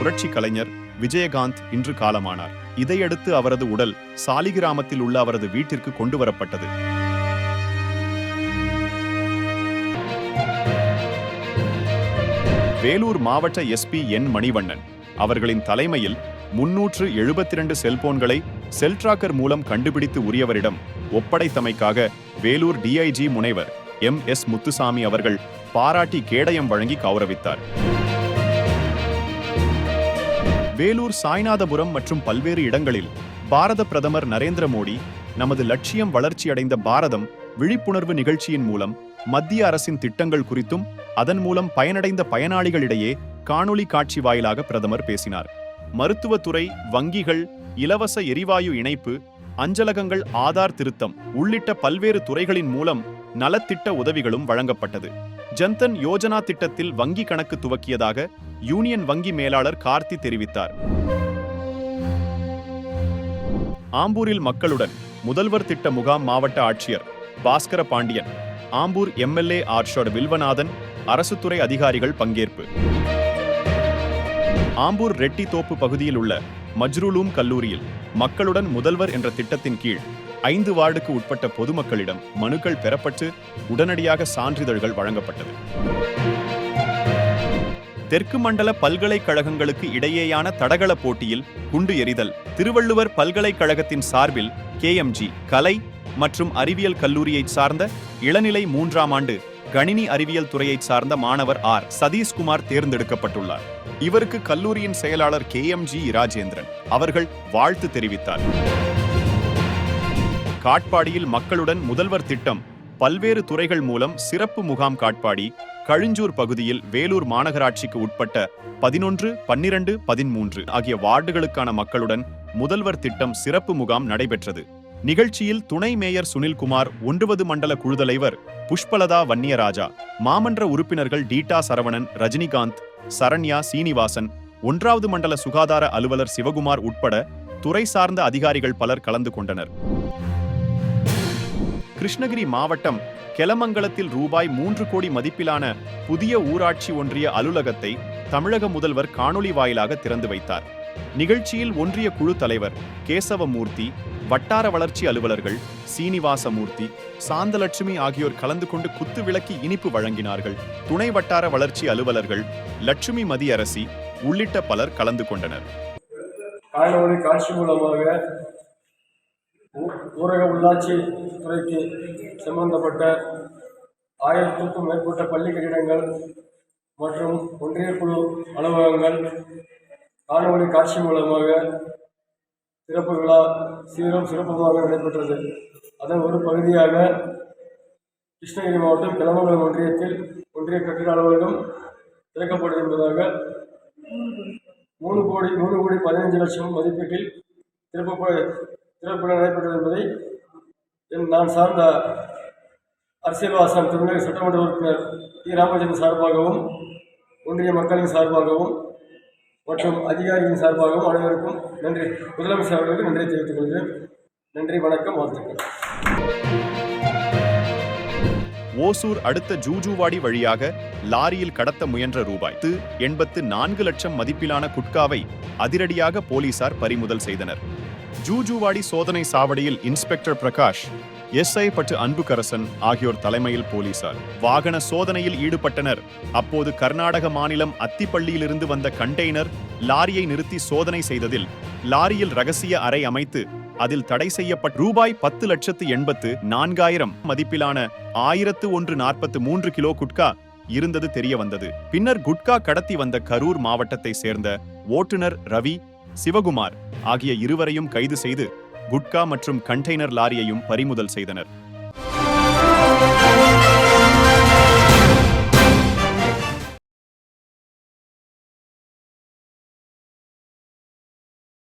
புரட்சி கலைஞர் விஜயகாந்த் இன்று காலமானார். இதையடுத்து அவரது உடல் சாலிகிராமத்தில் உள்ள அவரது வீட்டிற்கு கொண்டு வரப்பட்டது. வேலூர் மாவட்ட எஸ்பி என் மணிவண்ணன் அவர்களின் தலைமையில் முன்னூற்று எழுபத்தி இரண்டு செல்போன்களை செல்ட்ராக்கர் மூலம் கண்டுபிடித்து உரியவரிடம் ஒப்படைத்தமைக்காக வேலூர் டிஐஜி முனைவர் எம் எஸ் முத்துசாமி அவர்கள் பாராட்டி கேடயம் வழங்கி கௌரவித்தார். வேலூர் சாய்நாதபுரம் மற்றும் பல்வேறு இடங்களில் பாரத பிரதமர் நரேந்திர மோடி நமது லட்சியம் வளர்ச்சியடைந்த பாரதம் விழிப்புணர்வு நிகழ்ச்சியின் மூலம் மத்திய அரசின் திட்டங்கள் குறித்தும் அதன் மூலம் பயனடைந்த பயனாளிகளிடையே காணொளி காட்சி வாயிலாக பிரதமர் பேசினார். மருத்துவத்துறை வங்கிகள் இலவச எரிவாயு இணைப்பு அஞ்சலகங்கள் ஆதார் திருத்தம் உள்ளிட்ட பல்வேறு துறைகளின் மூலம் நலத்திட்ட உதவிகளும் வழங்கப்பட்டது. ஜன்தன் யோஜனா திட்டத்தில் வங்கி கணக்கு துவக்கியதாக யூனியன் வங்கி மேலாளர் கார்த்தி தெரிவித்தார். ஆம்பூரில் மக்களுடன் முதல்வர் திட்ட முகாம் மாவட்ட ஆட்சியர் பாஸ்கர பாண்டியன் ஆம்பூர் எம்எல்ஏ ஆர்ஷோட் வில்வநாதன் அரசுத்துறை அதிகாரிகள் பங்கேற்பு. ஆம்பூர் ரெட்டி தோப்பு பகுதியில் உள்ள மஜ்ரூலூம் கல்லூரியில் மக்களுடன் முதல்வர் என்ற திட்டத்தின் கீழ் ஐந்து வார்டுக்கு உட்பட்ட பொதுமக்களிடம் மனுக்கள் பெறப்பட்டு உடனடியாக சான்றிதழ்கள் வழங்கப்பட்டது. தெற்கு மண்டல பல்கலைக்கழகங்களுக்கு இடையேயான தடகள போட்டியில் குண்டு எறிதல் திருவள்ளுவர் பல்கலைக்கழகத்தின் சார்பில் கேஎம்ஜி கலை மற்றும் அறிவியல் கல்லூரியைச் சார்ந்த இளநிலை மூன்றாம் ஆண்டு கணினி அறிவியல் துறையைச் சார்ந்த மாணவர் ஆர். சதீஷ்குமார் தேர்ந்தெடுக்கப்பட்டுள்ளார். இவருக்கு கல்லூரியின் செயலாளர் கே எம் ஜி ராஜேந்திரன் அவர்கள் வாழ்த்து தெரிவித்தார். காட்பாடியில் மக்களுடன் முதல்வர் திட்டம். பல்வேறு துறைகள் மூலம் சிறப்பு முகாம் காட்பாடி கழிஞ்சூர் பகுதியில் வேலூர் மாநகராட்சிக்கு உட்பட்ட பதினொன்று பன்னிரண்டு பதிமூன்று ஆகிய வார்டுகளுக்கான மக்களுடன் முதல்வர் திட்டம் சிறப்பு முகாம் நடைபெற்றது. நிகழ்ச்சியில் துணை மேயர் சுனில்குமார் ஒன்றுவது மண்டல குழு தலைவர் புஷ்பலதா வன்னியராஜா மாமன்ற உறுப்பினர்கள் டீட்டா சரவணன் ரஜினிகாந்த் சரண்யா சீனிவாசன் ஒன்றாவது மண்டல சுகாதார அலுவலர் சிவகுமார் உட்பட துறை சார்ந்த அதிகாரிகள் பலர் கலந்து கொண்டனர். கிருஷ்ணகிரி மாவட்டம் கெலமங்கலத்தில் ரூபாய் மூன்று கோடி மதிப்பிலான புதிய ஊராட்சி ஒன்றிய அலுவலகத்தை தமிழக முதல்வர் காணொளி வாயிலாக திறந்து வைத்தார். நிகழ்ச்சியில் ஒன்றிய குழு தலைவர் கேசவமூர்த்தி வட்டார வளர்ச்சி அலுவலர்கள் சீனிவாசமூர்த்தி சாந்தலட்சுமி ஆகியோர் கலந்து கொண்டு குத்து விளக்கி இனிப்பு வழங்கினார்கள். துணை வட்டார வளர்ச்சி அலுவலர்கள் லட்சுமி மதியரசி உள்ளிட்ட பலர் கலந்து கொண்டனர் காணொலி காட்சி மூலமாக ஊ- ஊரக உள்ளாட்சி துறைக்கு சம்பந்தப்பட்ட ஆயிரத்துக்கும் மேற்பட்ட பள்ளி கட்டிடங்கள் மற்றும் ஒன்றிய குழு அலுவலகங்கள் காணொலி காட்சி மூலமாக சிறப்பு விழா சீரும் சிறப்புமாக நடைபெற்றது. அதன் ஒரு பகுதியாக கிருஷ்ணகிரி மாவட்டம் கிளம்பங்குளம் ஒன்றியத்தில் ஒன்றிய கட்டிட அலுவலகம் திறக்கப்படும் என்பதாக மூணு கோடி மூணு கோடி பதினைஞ்சு லட்சம் மதிப்பீட்டில் திறப்பு திறப்பு நடைபெற்றது என்பதை என் நான் சார்ந்த அரசியல்வாசம் தமிழக சட்டமன்ற உறுப்பினர் டி. ராமச்சந்திரன் சார்பாகவும் ஒன்றிய மக்களின் சார்பாகவும் மற்றும் அதிகாரிகளின் சார்பாகவும் அனைவருக்கும் நன்றி. முதலமைச்சர் அவர்களுக்கு நன்றி தெரிவித்துக் கொள்கிறேன். நன்றி வணக்கம் வாழ்த்துக்கள். ஓசூர் அடுத்த ஜூஜுவாடி வழியாக லாரியில் கடத்த முயன்ற ரூபாய். எண்பத்து நான்கு லட்சம் மதிப்பிலான குட்காவை அதிரடியாக போலீசார் பறிமுதல் செய்தனர். ஜூஜுவாடி சோதனை சாவடியில் இன்ஸ்பெக்டர் பிரகாஷ் எஸ்ஐ பட்டு அன்புக்கரசன் ஆகியோர் தலைமையில் போலீசார். வாகன சோதனையில் ஈடுபட்டனர். அப்போது கர்நாடக மாநிலம் அத்திப்பள்ளியிலிருந்து வந்த கண்டெய்னர் லாரியை நிறுத்தி சோதனை செய்ததில் லாரியில் ரகசிய அறை அமைத்து அதில் தடை செய்யப்பட்ட ரூபாய் பத்து லட்சத்து எண்பத்து நான்காயிரம் மதிப்பிலான ஆயிரத்து ஒன்று நாற்பத்து மூன்று கிலோ குட்கா இருந்தது தெரிய வந்தது. பின்னர் குட்கா கடத்தி வந்த கரூர் மாவட்டத்தை சேர்ந்த ஓட்டுநர் ரவி சிவகுமார் ஆகிய இருவரையும் கைது செய்து குட்கா மற்றும் கண்டெய்னர் லாரியையும் பறிமுதல் செய்தனர்.